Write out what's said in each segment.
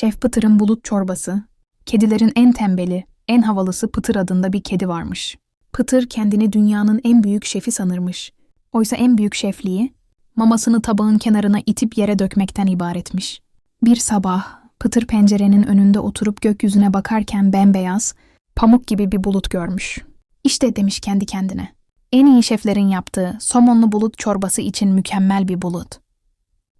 Şef Pıtır'ın bulut çorbası, kedilerin en tembeli, en havalısı Pıtır adında bir kedi varmış. Pıtır kendini dünyanın en büyük şefi sanırmış. Oysa en büyük şefliği, mamasını tabağın kenarına itip yere dökmekten ibaretmiş. Bir sabah Pıtır pencerenin önünde oturup gökyüzüne bakarken bembeyaz, pamuk gibi bir bulut görmüş. İşte demiş kendi kendine. En iyi şeflerin yaptığı somonlu bulut çorbası için mükemmel bir bulut.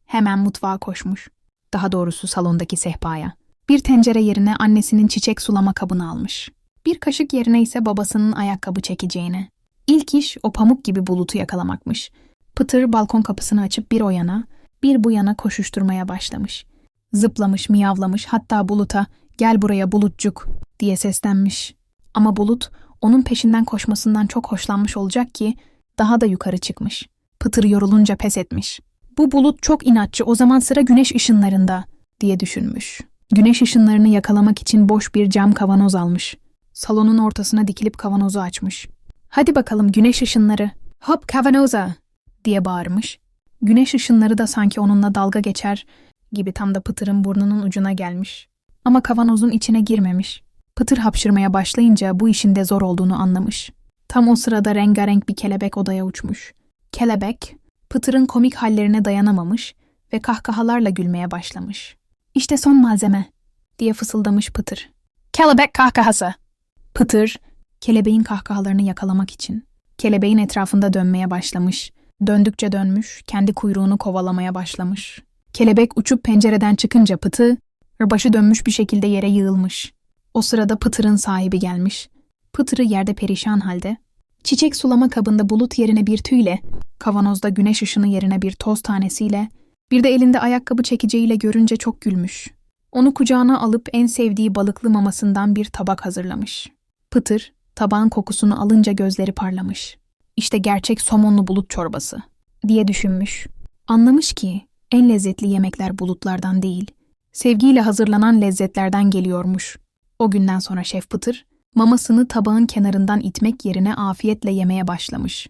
Hemen mutfağa koşmuş. Daha doğrusu salondaki sehpaya. Bir tencere yerine annesinin çiçek sulama kabını almış. Bir kaşık yerine ise babasının ayakkabı çekeceğini. İlk iş o pamuk gibi bulutu yakalamakmış. Pıtır balkon kapısını açıp bir o yana, bir bu yana koşuşturmaya başlamış. Zıplamış, miyavlamış, hatta buluta "Gel buraya bulutcuk." diye seslenmiş. Ama bulut onun peşinden koşmasından çok hoşlanmış olacak ki daha da yukarı çıkmış. Pıtır yorulunca pes etmiş. Bu bulut çok inatçı, o zaman sıra güneş ışınlarında diye düşünmüş. Güneş ışınlarını yakalamak için boş bir cam kavanoz almış. Salonun ortasına dikilip kavanozu açmış. Hadi bakalım güneş ışınları. Hop kavanoza diye bağırmış. Güneş ışınları da sanki onunla dalga geçer gibi tam da Pıtır'ın burnunun ucuna gelmiş. Ama kavanozun içine girmemiş. Pıtır hapşırmaya başlayınca bu işin de zor olduğunu anlamış. Tam o sırada rengarenk bir kelebek odaya uçmuş. Kelebek, Pıtır'ın komik hallerine dayanamamış ve kahkahalarla gülmeye başlamış. İşte son malzeme, diye fısıldamış Pıtır. Kelebek kahkahası. Pıtır, kelebeğin kahkahalarını yakalamak için. Kelebeğin etrafında dönmeye başlamış. Döndükçe dönmüş, kendi kuyruğunu kovalamaya başlamış. Kelebek uçup pencereden çıkınca Pıtı, başı dönmüş bir şekilde yere yığılmış. O sırada Pıtır'ın sahibi gelmiş. Pıtır'ı yerde perişan halde. Çiçek sulama kabında bulut yerine bir tüyle, kavanozda güneş ışını yerine bir toz tanesiyle, bir de elinde ayakkabı çekeceğiyle görünce çok gülmüş. Onu kucağına alıp en sevdiği balıklı mamasından bir tabak hazırlamış. Pıtır, tabağın kokusunu alınca gözleri parlamış. İşte gerçek somonlu bulut çorbası, diye düşünmüş. Anlamış ki en lezzetli yemekler bulutlardan değil, sevgiyle hazırlanan lezzetlerden geliyormuş. O günden sonra Şef Pıtır, mamasını tabağın kenarından itmek yerine afiyetle yemeye başlamış.